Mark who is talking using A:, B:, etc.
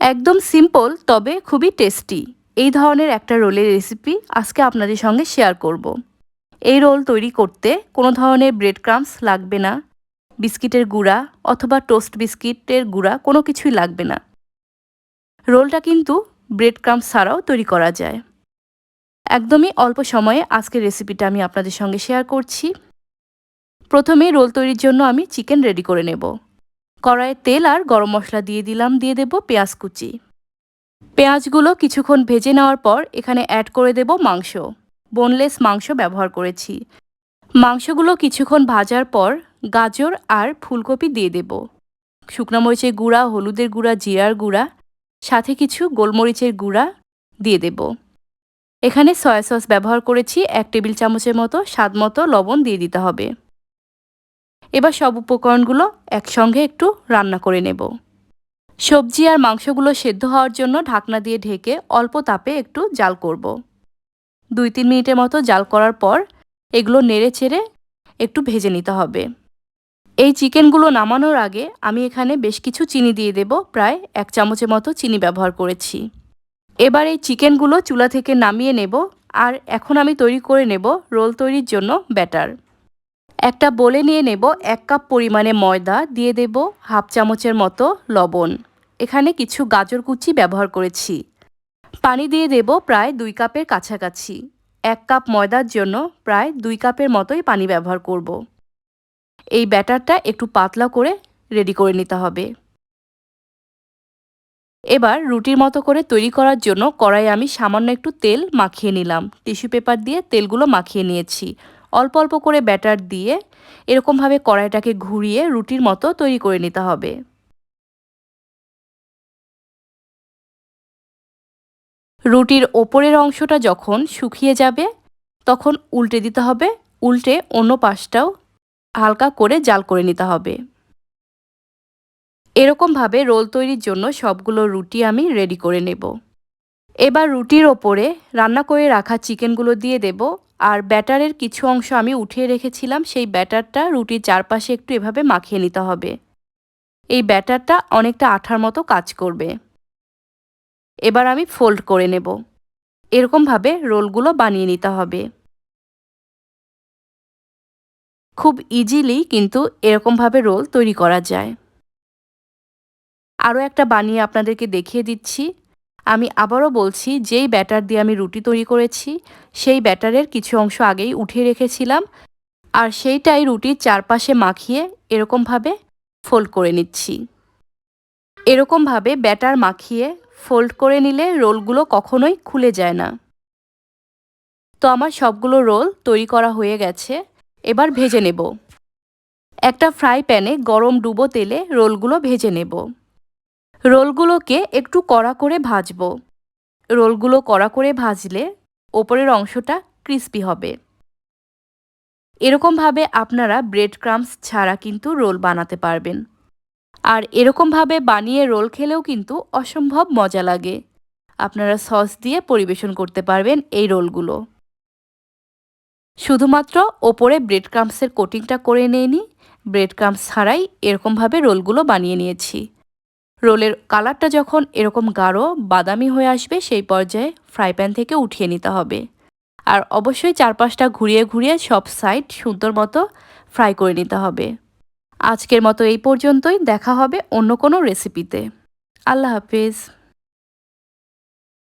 A: একদম সিম্পল তবে খুবই টেস্টি এই ধরনের একটা রোলের রেসিপি আজকে আপনাদের সঙ্গে শেয়ার করব। এই রোল তৈরি করতে কোনো ধরনের ব্রেড ক্রামস লাগবে না, বিস্কিটের গুঁড়া অথবা টোস্ট বিস্কিটের গুঁড়া কোনো কিছুই লাগবে না। রোলটা কিন্তু ব্রেড ক্রামস ছাড়াও তৈরি করা যায়। একদমই অল্প সময়ে আজকের রেসিপিটা আমি আপনাদের সঙ্গে শেয়ার করছি। প্রথমে রোল তৈরির জন্য আমি চিকেন রেডি করে নেব। কড়াইয়ে তেল আর গরম মশলা দিয়ে দিলাম, দিয়ে দেব পেঁয়াজ কুচি। পেঁয়াজগুলো কিছুক্ষণ ভেজে নেওয়ার পর এখানে অ্যাড করে দেব মাংস। বোনলেস মাংস ব্যবহার করেছি। মাংসগুলো কিছুক্ষণ ভাজার পর গাজর আর ফুলকপি দিয়ে দেব। শুকনো মরিচের গুঁড়া, হলুদের গুঁড়া, জিরার গুঁড়া, সাথে কিছু গোলমরিচের গুঁড়া দিয়ে দেব। এখানে সয়া সস ব্যবহার করেছি, এক টেবিল চামচের মতো, স্বাদ মতো লবণ দিয়ে দিতে হবে। এবার সব উপকরণগুলো একসঙ্গে একটু রান্না করে নেব। সবজি আর মাংসগুলো সেদ্ধ হওয়ার জন্য ঢাকনা দিয়ে ঢেকে অল্প তাপে একটু জাল করব। দুই তিন মিনিটের মতো জাল করার পর এগুলো নেড়ে চেড়ে একটু ভেজে নিতে হবে। এই চিকেনগুলো নামানোর আগে আমি এখানে বেশ কিছু চিনি দিয়ে দেব, প্রায় এক চামচের মতো চিনি ব্যবহার করেছি। এবার এই চিকেনগুলো চুলা থেকে নামিয়ে নেব আর এখন আমি তৈরি করে নেব রোল তৈরির জন্য ব্যাটার। একটা বলে নিয়ে নেব এক কাপ পরিমাণে ময়দা, দিয়ে দেব হাফ চামচের মতো লবণ। এখানে কিছু গাজর কুচি ব্যবহার করেছি। পানি দিয়ে দেব প্রায় দুই কাপের কাছাকাছি। এক কাপ ময়দার জন্য প্রায় দুই কাপের মতোই পানি ব্যবহার করব। এই ব্যাটারটা একটু পাতলা করে রেডি করে নিতে হবে। এবার রুটির মতো করে তৈরি করার জন্য কড়াই আমি সামান্য একটু তেল মাখিয়ে নিলাম। টিস্যু পেপার দিয়ে তেলগুলো মাখিয়ে নিয়েছি। অল্প অল্প করে ব্যাটার দিয়ে এরকমভাবে কড়াইটাকে ঘুরিয়ে রুটির মতো তৈরি করে নিতে হবে। রুটির ওপরের অংশটা যখন শুকিয়ে যাবে, তখন উল্টে দিতে হবে, উল্টে অন্য পাশটাও হালকা করে জাল করে নিতে হবে। এরকমভাবে রোল তৈরির জন্য সবগুলো রুটি আমি রেডি করে নেব। এবার রুটির ওপরে রান্না করে রাখা চিকেনগুলো দিয়ে দেব আর ব্যাটারের কিছু অংশ আমি উঠিয়ে রেখেছিলাম, সেই ব্যাটারটা রুটির চারপাশে একটু এভাবে মাখিয়ে নিতে হবে। এই ব্যাটারটা অনেকটা আঠার মতো কাজ করবে। এবার আমি ফোল্ড করে নেব। এরকমভাবে রোলগুলো বানিয়ে নিতে হবে। খুব ইজিলি কিন্তু এরকমভাবে রোল তৈরি করা যায়। আরও একটা বানিয়ে আপনাদেরকে দেখিয়ে দিচ্ছি। আমি আবারও বলছি, যেই ব্যাটার দিয়ে আমি রুটি তৈরি করেছি, সেই ব্যাটারের কিছু অংশ আগেই উঠিয়ে রেখেছিলাম। আর সেইটাই রুটির চারপাশে মাখিয়ে এরকমভাবে ফোল্ড করে নিচ্ছি। এরকমভাবে ব্যাটার মাখিয়ে ফোল্ড করে নিলে রোলগুলো কখনোই খুলে যায় না। তো আমার সবগুলো রোল তৈরি করা হয়ে গেছে, এবার ভেজে নেব। একটা ফ্রাই প্যানে গরম ডুবো তেলে রোলগুলো ভেজে নেব। রোলগুলোকে একটু কড়া করে ভাজবো। রোলগুলো কড়া করে ভাজলে ওপরের অংশটা ক্রিস্পি হবে। এরকমভাবে আপনারা ব্রেড ক্রামস ছাড়া কিন্তু রোল বানাতে পারবেন। আর এরকমভাবে বানিয়ে রোল খেলেও কিন্তু অসম্ভব মজা লাগে। আপনারা সস দিয়ে পরিবেশন করতে পারবেন এই রোলগুলো। শুধুমাত্র ওপরে ব্রেড ক্রামসের কোটিংটা করে নিই ব্রেড ক্রামস ছাড়াই এরকমভাবে রোলগুলো বানিয়ে নিয়েছি। রোলের কালারটা যখন এরকম গাঢ়, বাদামি হয়ে আসবে, সেই পর্যায়ে ফ্রাই প্যান থেকে উঠিয়ে নিতে হবে। আর অবশ্যই চারপাশটা ঘুরিয়ে ঘুরিয়ে সব সাইড সুন্দর মতো ফ্রাই করে নিতে হবে। আজকের মতো এই পর্যন্তই। দেখা হবে অন্য কোনো রেসিপিতে। আল্লাহ হাফিজ।